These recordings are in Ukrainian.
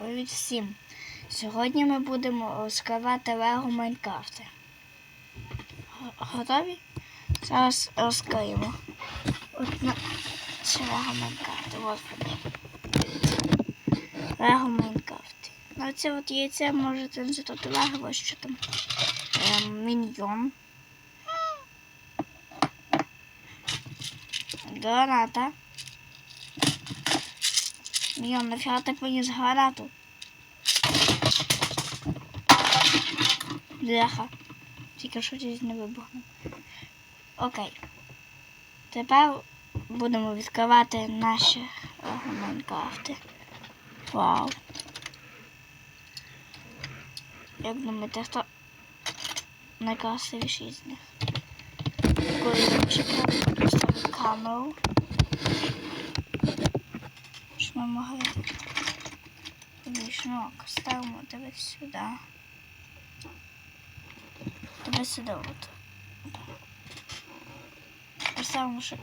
Привіт всім! Сьогодні ми будемо розкривати Лего Майнкрафти. Готові? Зараз розкриємо. От на... Це Лего Майнкрафти. От вони. Лего Майнкрафти. На це от яйце можете називати Лего, ось що там. Ем, міньйон. Граната. Міньйон, нафіга ти поніс гранату? Бляха. Тільки що щось не вибухнув. Окей. Тепер будемо відкривати наші Майнкрафти. Вау. Як думаєте, хто найкрасивіший з них? Коли я поставлю камеру. Ми могли вічно ставимо тебе сюди. Тебе сюди от. Поставимо, що,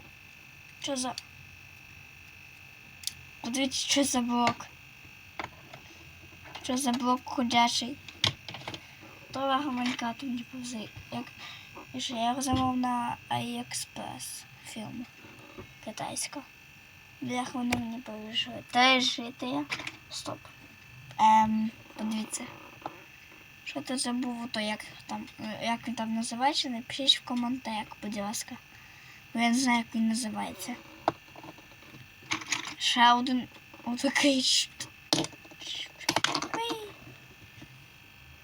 що за... Подивіться, що за блок. Що за блок ходячий. То легоманька тут не повзи. Як і що я замов на AliExpress фірму китайська. Бляха, вони мені повішують. Три жителя. Стоп. Ем, подивіться. Що ти забув, то як там, як він там називається, напишіть в коментарях, будь ласка. Бо я не знаю, як він називається. Ще один отакий.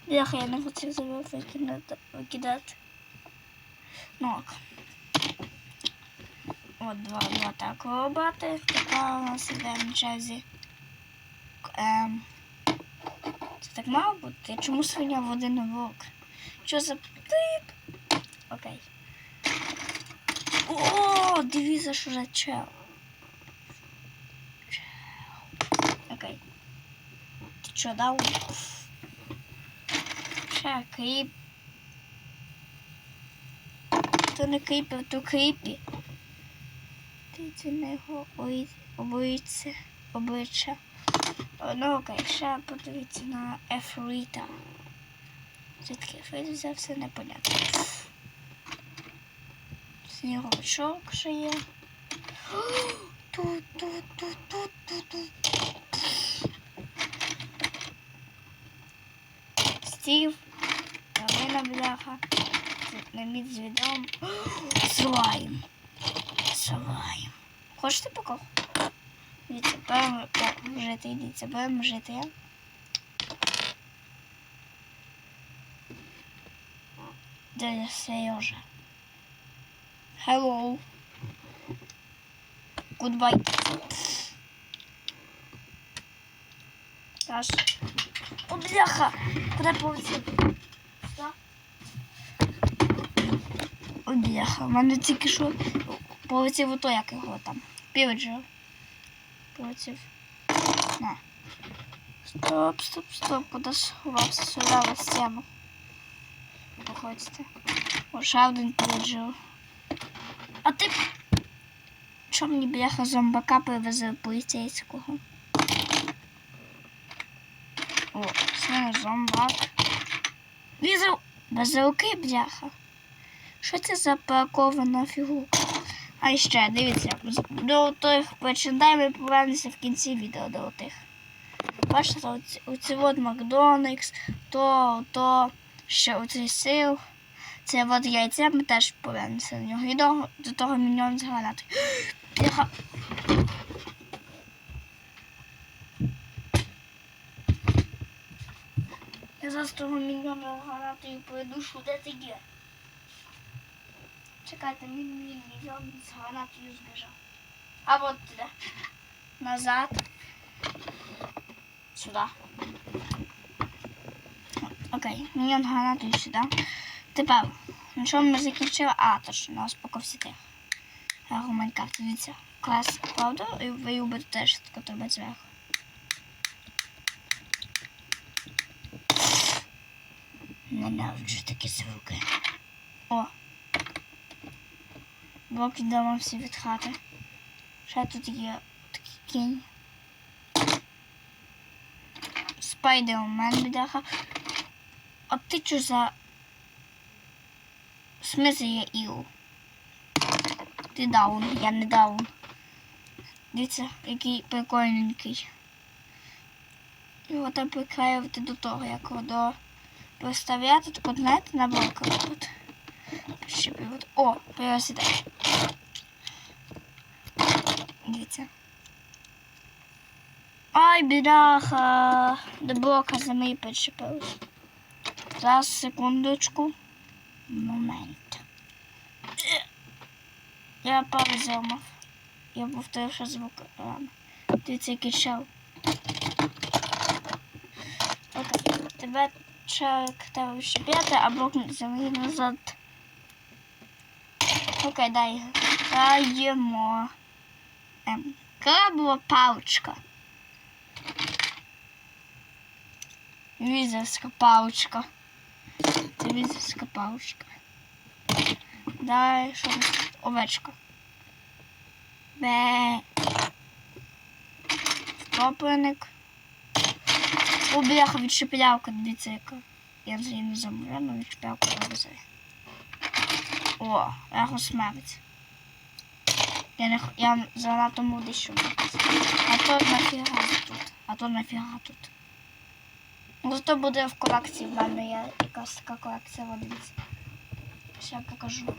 Бляха, я не хотів забув викидати. Ну ок. От два, так робити. Така у нас іде на черзі. Ем, це так мало бути? Чому свиня в один блок? Що за тип? Окей. О, дивіться, що за. Чел. Окей. Ти що дав? Ще кріп. То не кріпер, то кріпі. Дивіться на його обличчя. обличчя. Ну окей, ще подивіться на Ефрита. Звідки Ефрит взявся, непонятно. Сніговичок ще є. Тут, тут, тут, тут. Стів. Галина бляха. Наміт з відом. Слайм. Слайм. Хочете покох? Дивіться, беремо о, жити, дивіться, беремо жити. Дядя Сережа. Hello. Goodbye. Раз. О, бляха! Куди полетів? О, бляха, в мене тільки що полетів ото, як його там. Півджер. Полетів. На. Стоп, стоп, стоп, куди сховався сюди в стіну. Походьте. О, ще один півджер. А ти... Чому мені бляха зомбака привезе поліцейського? О, це зомбак. Візу без руки, бляха. Що це за паркована фігурка? А ще, дивіться, до тих починай ми повернемося в кінці відео до тих. Бачите, оці, оці от Макдональдс, то, то, ще оцей сил. Це от яйця, ми теж повернемося до нього. І до, до того мільйон з гранати. Я зараз того мільйона гранатою придушу, де ти є? Чекайте, мій мій мільйон з гранатою збіжав. А от туди. Назад. Сюди. Окей, мільйон гранатою сюди. Тепер, на чому ми закінчили? А, точно, на розпаковці Майнкрафт, дивіться. Клас, правда? І ви любите теж таку треба зверху. Ненавиджу такі звуки. О. Блок відомо всі від хати. Ще тут є такий кінь. спайдермен, бляха. А ти чо за. В смысле я іл? Ти даун, я не даун. Дивіться, який прикольненький. Його там приклеювати до того, як його до от знаєте, на от. Прищеплювати. О, пересідай. Дивіться. Ай, бляха. До блока землі причепилось. Зараз, секундочку. Момент. Я пару зламав. Я повторивши звук рано. Дивіться, який чел. Окей, тебе чоловік треба відщепляти, а блок землі назад. Окей, дай. Даємо. Ем, крабова паличка. Візерська паличка. Це візерська паличка. Далі що овечка. Бе. Втопленик. О, бляха, відшепелявка, дивіться яка. Я з її не замовляю, але відшепелявка вивезе. О, ехо смерть. Я, не, я занадто молодий, бути. А то нафіга тут. А то нафіга тут. Ну, зато буде в колекції. В мене є якась така колекція дивіться. Ще покажу.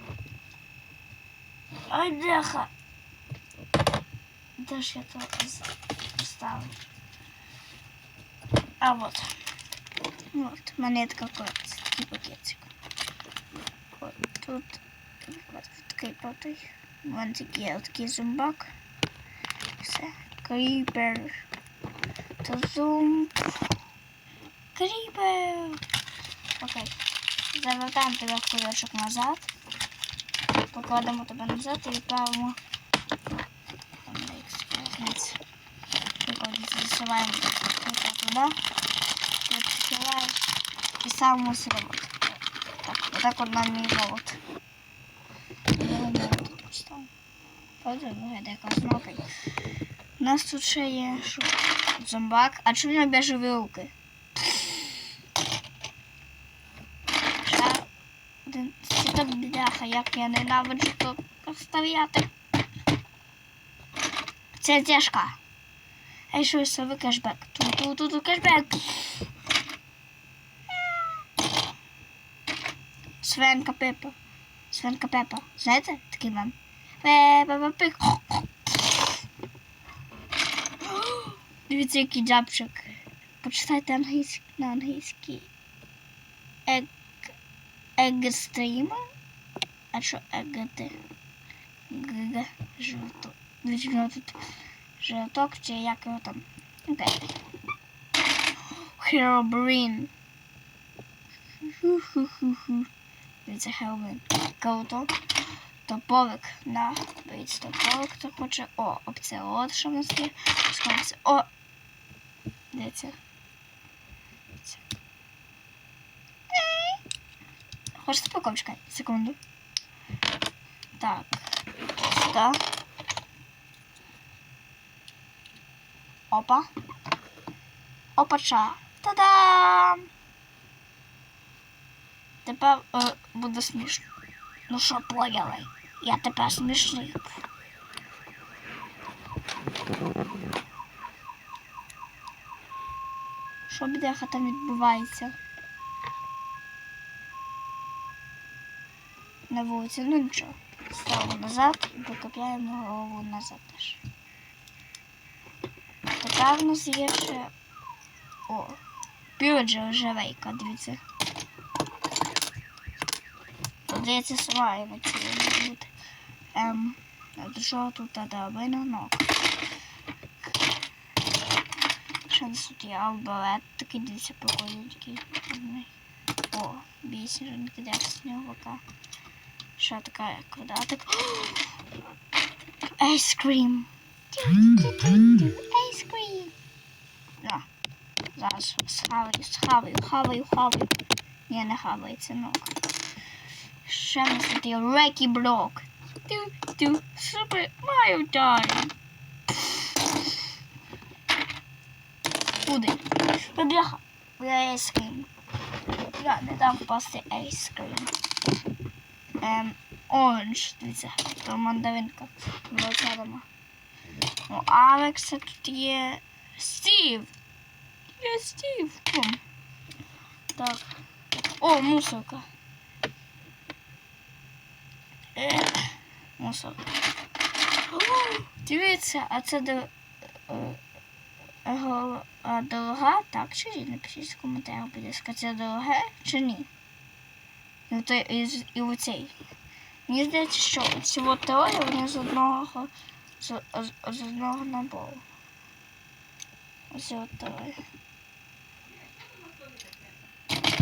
Ай, бляха. Де ж я то поставив? А вот. Вот, монетка колекція. Такий пакетик. От тут от, такий потий. Вон такий, от такий зумбак. Все. Кріпер. Та зум. Кріпер. Окей. Завертаємо тебе в кульочок назад. Покладемо тебе назад і відправимо. Там на експрес. Приходиться, засуваємо туди, туди. Відкриваєш і ставимо сироват. Так, отак от нам мій золот. Поставимо. Правда, виглядає класно, окей. У нас тут ще є що? Зомбак. А чому в нього біжеві руки? Ще один. Бляха, як я ненавиджу тут розставляти. Це тяжка. Ей, що ви кешбек. Ту-ту-ту-ту кешбек. Свенка Пепа. Свенка Пепа. Знаєте, такий мем? Пепа пик. Дивіться, який джабчик. Почитайте англійський на англійський. Ег... Егстріма? А що егти? Г. Жовто. Дивіться, в нього тут жовток чи як його там. Окей. Херобрін. Ху-ху-ху-ху. Дивіться, Херобрін. Топовик на дивіться, топовик хто хоче. О, опціон, що в нас є. Скажіться. О! Дивіться. Дивіться. Хочете покопчикати? Секунду. Так. Сюди. Опа. Опача. Та-дам! Тепер е, буде смішно. Ну що, поняли? Я тепер смішний. Що бляха там відбувається? На вулиці, ну нічого. Ставимо назад і прикопляємо голову назад теж. Тепер у нас є ще. О, пюджа живейка, дивіться. Здається, емоція може бути. Ем, чого тут драбина ног? Ще тут є албалет, такий дивіться прикольненький. О, бісеринки, де сніговика. Ще така квадратик. Айскрім. Айскрім. На. Зараз схаваю, схаваю, хаваю, хаваю. Ні, не хавається ног. Ще тут є Рекі Блок. Ту-ту, Супер Маrio Time. Куди? Бляха. Я айскрім. Я не дам впасти айскрім. Ем, оранж, дивіться, то мандаринка. Волосядома. У Алекса тут є Стів. Є Стів. Так. О, мусорка. Мусорка. Дивіться, а це де. дорога, так чи ні? Напишіть в коментарях, будь ласка, це дороге чи ні? І, той, і, і оцей. Мені здається, що ці троє вони з одного з, з, з одного набору. Ось троє.